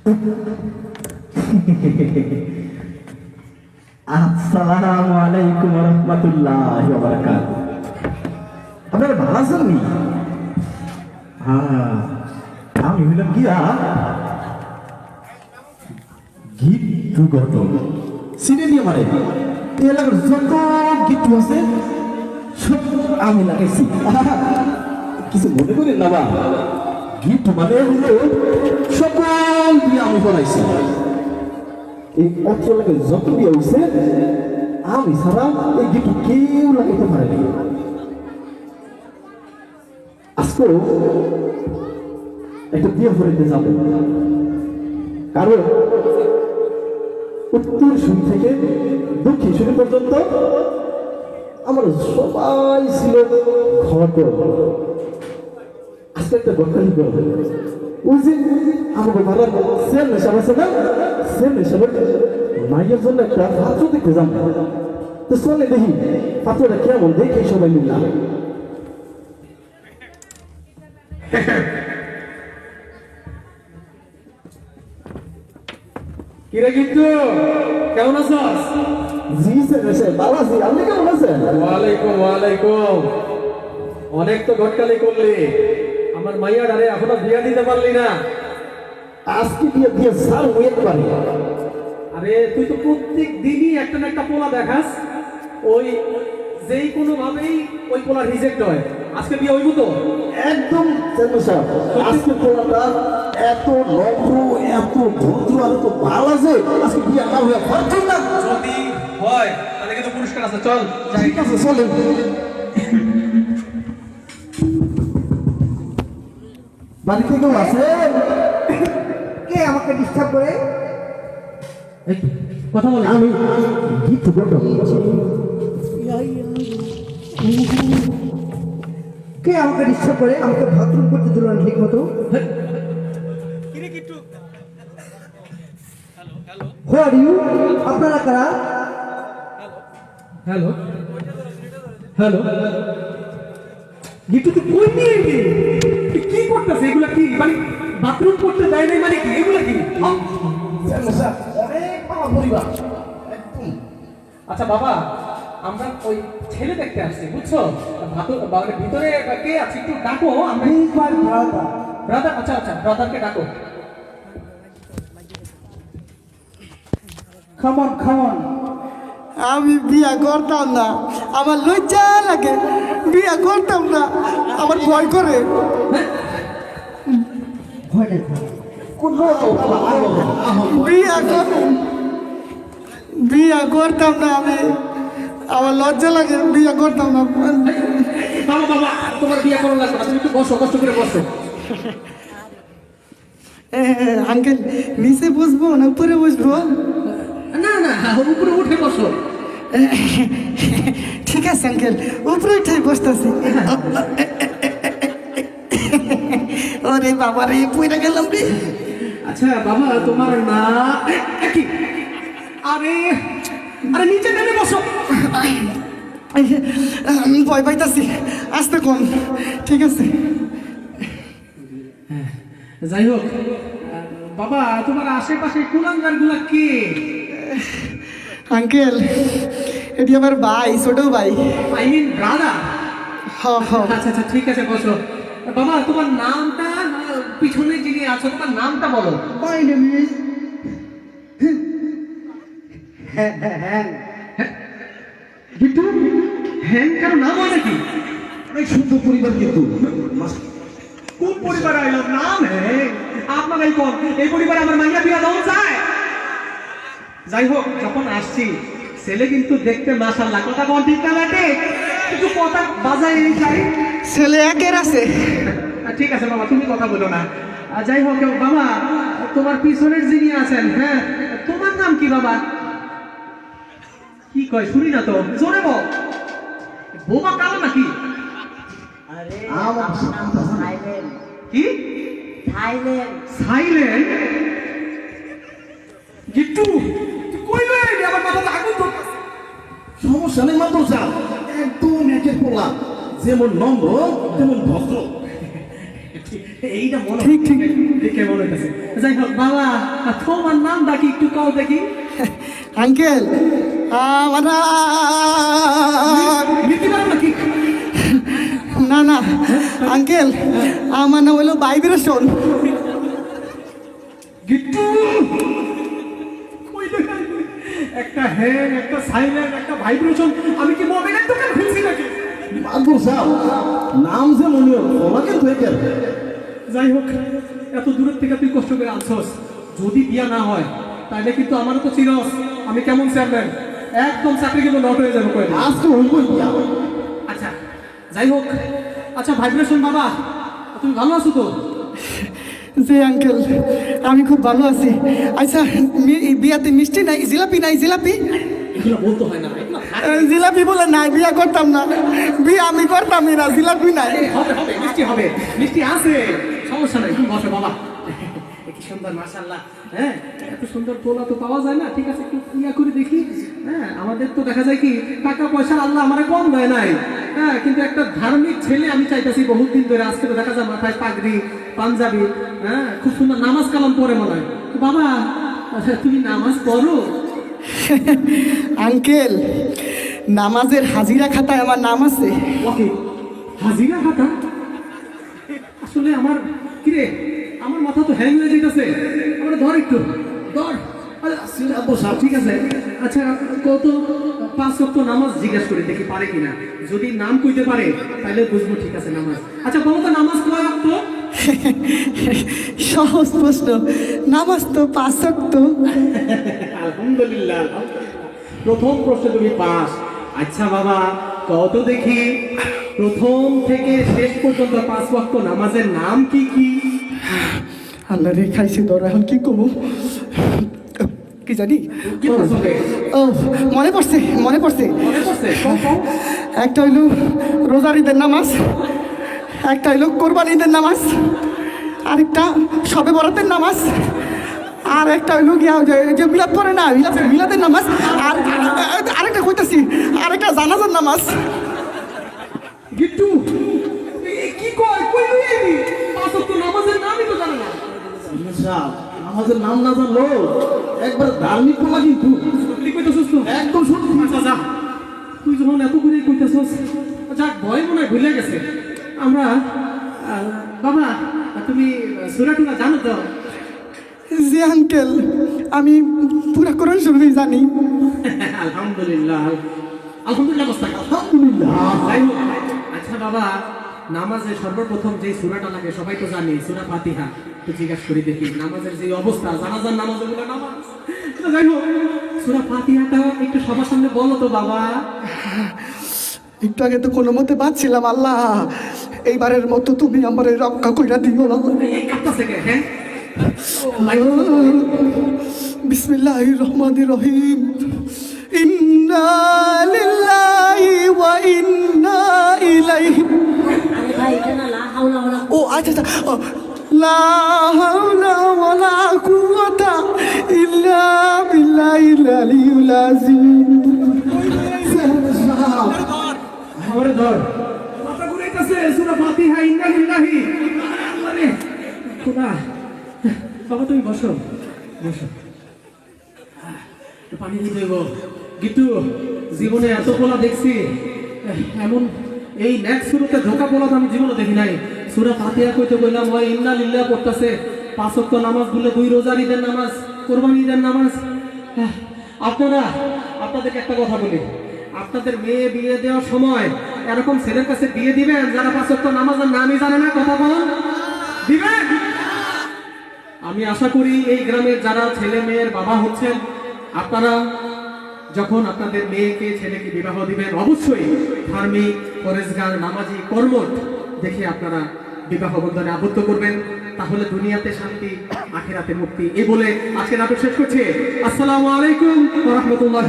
আসসালামু আলাইকুম রহমতুল্লাহ আপনারা ভালো আছেন নি? হ্যাঁ। আমি হইলাম গিয়া গিট্টু ঘটন সিনে নিয়ে মারে এলাকার যত গিট্টু আছে, সব আমি লাগাইছি। কিছু মনে করেন না বা গিট্টু মানে হলো সকল দিয়ে আমি বানাইছি এই অত্র এলাকায় যত বিয়ে হয়েছে আমি ছাড়া এই গিট্টু কেউ লাগাইতে পারেনি আজকেও একটা বিয়ে ফরিতে যাবে। কারণ উত্তর শুরু থেকে দক্ষিণ শুরু পর্যন্ত আমার সবাই ছিল ঘট আজকে একটা গটকালি করবে ওই যে আমাকে ভাড়ার সেল নেশাব আছে না? সেল নেশাবের মাইয়ের জন্য একটা পাত্র দেখতে যান। তো চলে দেখি পাত্রটা কেমন? দেখে সবাই মিললাম কিরে কিন্তু? কেমন আছস? জি স্যার স্যার ভালো আছি। আপনি কেমন আছেন? ওয়ালাইকুম ওয়ালাইকুম। অনেক তো ঘটকালি করলি। আমার মাইয়া ডারে এখনও বিয়া দিতে পারলি না। আজকে বিয়ে দিয়ে স্যার ওয়েট পারি। আরে তুই তো প্রত্যেক দিনই একটা না একটা পোলা দেখাস। ওই যেই কোনো ভাবেই ওই পোলা রিজেক্ট হয়। আজকে বিয়ে হইব তো? একদম সাহেব। আজকে পোলাটা এত নম্র এত ভদ্র আর তো ভালো আছে আজকে বিয়ে না হয়ে পারছেন না। যদি হয় তাহলে কিন্তু পুরস্কার আছে। চল ঠিক আছে চলেন। বাড়িতে কেউ আছে? কে আমাকে ডিস্টার্ব করে? কথা বল। আমি গীত বলতে কে আমাকে ডিস্টার্ব করে? আমাকে বাথরুম করতে দিল না ঠিক মতো। হু আর ইউ আপনারা কারা? হ্যালো। হ্যালো। তুই কই নিয়ে এলি তুই কি করতেছ? এগুলা কি? মানে বাথরুম করতে দেয় নাই মানে কি? এগুলা কি? অনেক পরিবার। আচ্ছা বাবা আমরা ওই ছেলে দেখতে আসছি বুঝছ? মানে ভিতরে কে আছে একটু ডাকো আমরা Please ব্রাদার। আচ্ছা আচ্ছা ব্রাদারকে ডাকো। Come on. আমি বিয়া করতাম না। আমার লজ্জা লাগে। বিয়া করতাম না। আমার ভয় করে। বিয়া বিয়া করতাম না আমি। আমার লজ্জা লাগে। বিয়া করতাম না। বাবা তোমার বিয়ে করার লাগবে তুমি একটু বসো কষ্ট করে বসো। আঙ্কেল নিচে বসবো না উপরে বসবো? না না উপরে উঠে বসো। ঠিক আছে আঙ্কেল। উপরে উঠে বসতেছি। ওরে বাবা রে পুইরা গেলাম রে। আচ্ছা বাবা তোমার না কি? আরে আরে নিচে নেমে বসো। আমি ভয় পাইতাছি। আসতে কম। ঠিক আছে। যাই হোক। বাবা তোমার আশেপাশে কুলাঙ্গারগুলা কে? আঙ্কেল এটি আমার ভাই ছোট ভাই। আই মিন ব্রাদার হ হ। আচ্ছা আচ্ছা ঠিক আছে বসো। বাবা তোমার নামটা পিছনে যিনি আছো তোমার নামটা বলো। My name is... হ্যাঁ হ্যাঁ হ্যাঁ। কিন্তু হ্যাং কারও নাম হয় নাকি? অনেক সুন্দর পরিবার কিন্তু। কোন পরিবার আইলাম নাম হ্যাঁ। আপনার এই কোন। এই পরিবারে আমার মাইয়া বিয়া দাও যায় যাই হোক যখন আসছি ছেলে কিন্তু দেখতে মাশাল্লাহ কথা কোন ঠিক না লাগে কিছু কথা বাজায় এই যাই ছেলে একের আছে। ঠিক আছে বাবা তুমি কথা বলো না। যাই হোক বাবা তোমার পিছনের যিনি আছেন হ্যাঁ তোমার নাম কি বাবা? কি কয় শুনি না তো জোরে বল। বোমা কালো নাকি? আমার কি? সাইলেন্ট গিট্টু তুই কই রে আমার মাথা আগুন ধরতেছে। সমস্যা নেই মাত্র চাল একদম একের পোলা যেমন নম্র তেমন ভদ্র। এইটা মনে ঠিক, ঠিক। দেখে মনে হইতেছে? যাই হোক বাবা তোমার নামটা কি একটু কও দেখি। আঙ্কেল আমার না না আঙ্কেল আমার নাম হলো ভাইব্রেশন গিট্টু কই দেখাই? একটা হ্যাং একটা সাইলেন্ট একটা ভাইব্রেশন আমি কি মোবাইলের দোকান খুলছি নাকি? মাদুর সাহেব নাম যে মনে হল তোমাকে তো একে। যাই হোক এত দূরের থেকে তুই কষ্ট করে আনছস। যদি বিয়া না হয় তাহলে কিন্তু আমারও তো চিরস। আমি কেমন চেয়ারম্যান একদম চাকরি কিন্তু নট হয়ে যাবে। আজকে হইবই বিয়া। আচ্ছা যাই হোক। আচ্ছা ভাইব্রেশন বাবা তুমি ভালো আছো তো? জি আঙ্কেল আমি খুব ভালো আছি। আচ্ছা বিয়াতে মিষ্টি নাই জিলাপি নাই জিলাপি? জিলাপি বলে নাই বিয়া করতাম না। বিয়া আমি করতামই না জিলাপি নাই। হবে হবে মিষ্টি হবে মিষ্টি আছে। সমস্যা নাই তুমি বসো বাবা। কি সুন্দর মাশাল্লাহ হ্যাঁ এত সুন্দর তোলা তো পাওয়া যায় না ঠিক আছে একটু ইয়া করে দেখি। হ্যাঁ আমাদের তো দেখা যায় কি টাকা পয়সা আল্লাহ আমারে কম দেয় নাই। হ্যাঁ কিন্তু একটা ধার্মিক ছেলে আমি চাইতেছি বহুত দিন ধরে আজকে তো দেখা যায় মাথায় পাগড়ি পাঞ্জাবি। হ্যাঁ খুব সুন্দর নামাজ কালাম পড়ে মনে হয়। বাবা আচ্ছা তুমি নামাজ পড়ো? আঙ্কেল নামাজের হাজিরা খাতায় আমার নাম আছে। ওকে হাজিরা খাতা? আসলে আমার কিরে আমার মাথা তো হ্যাং হয়ে যেতেছে। আমার ধর একটু ধর। সাহেব, ঠিক আছে। আচ্ছা কত পাঁচ সপ্ত নামাজ জিজ্ঞেস করে দেখি পারে কিনা। যদি নাম কইতে পারে তাহলে বুঝব ঠিক আছে নামাজ। আচ্ছা বলো তো নামাজ কয় অক্ত সহজ প্রশ্ন নামাজ তো পাঁচক্ত আলহামদুলিল্লাহ। প্রথম প্রশ্ন তুমি পাস। আচ্ছা বাবা কত দেখি। প্রথম থেকে শেষ পর্যন্ত পাঁচ ওয়াক্ত নামাজের নাম কি কি? আল্লাহ রে খাইছি ধর এখন কি কমু কি জানি? ও মনে পড়ছে মনে পড়ছে। মনে। একটা হইল রোজার ঈদের নামাজ একটা হইল কোরবান ঈদের নামাজ আরেকটা সবে বরাতের নামাজ আর একটা হইল গিয়া ওই যে- মিলাদ পড়ে না মিলাদ মিলাদের নামাজ আর আরেকটা কইতাছি আরেকটা জানাজার নামাজ। গিট্টু কি কয়? কই লই আইবি? পাঁচ ওয়াক্ত নামাজের নামই তো জানে না। আমাদের নাম না জানলো? একবার ধার্মিক পোলা কিন্তু তুই কইতেছস তো? একদম সত্যি। আচ্ছা যা। তুই যখন এত করে কইতেছস যাক ভয় মনে হয় ভুলে গেছে। আমরা বাবা তুমি সুরাটুনা জানো তো? জি আঙ্কেল আমি পুরা কোরআন শরীফ জানি। আলহামদুলিল্লাহ। আলহামদুলিল্লাহ আলহামদুলিল্লাহ। আচ্ছা বাবা নামাজে সর্বপ্রথম যে সুরাটা লাগে সবাই তো জানি সুরা ফাতিহা। তো জিজ্ঞাসা করি দেখি নামাজের যে অবস্থা জানাজার নামাজ। ওগুলো নামাজ যাই হোক সুরা ফাতিহাটা একটু সবার সামনে বলো তো বাবা। একটু আগে তো কোনো মতে বাঁচছিলাম আল্লাহ। এইবারের মতো তুমি আমার রক্ষা কইরা দিও না। বিসমিল্লাহ রহমান রহিম। ইন্না ও আচ্ছা আচ্ছা লা ধর। ঘুরাইতাছে সূরা ফাতিহা ইন্না লিল্লাহি আরে খোদা, বাবা, তুমি বসো বসো। পানি দিতে গিট্টু, জীবনে এত পোলা দেখছি, এমন এই নেক্সট শুরুতে ধোকা পোলা আমি জীবনে দেখি নাই। সুরা ফাতিহা কইতে কইলাম ওই ইন্না লিল্লাহ পড়তাছে, পাঁচ ওয়াক্ত নামাজ বলে দুই রোজার ঈদের নামাজ, কোরবানি ঈদের নামাজ। আপনারা, আপনাদেরকে একটা কথা বলি। আপনাদের মেয়ে বিয়ে দেওয়ার সময় এরকম ছেলের কাছে বিয়ে দিবেন যারা পাঁচ নামাজের নামই জানে না, কথা বলেন। দিবেন আমি আশা করি এই গ্রামের যারা ছেলে মেয়ের বাবা হচ্ছেন, আপনারা যখন আপনাদের মেয়েকে, ছেলেকে বিবাহ দিবেন, অবশ্যই ধার্মিক পরেশগার নামাজি, কর্মঠ দেখে আপনারা বিবাহ বন্ধনে আবদ্ধ করবেন। তাহলে দুনিয়াতে শান্তি, আখেরাতে মুক্তি। এই বলে আজকে নাটক শেষ করছে। আসসালামু আলাইকুম রহমতুল্লাহ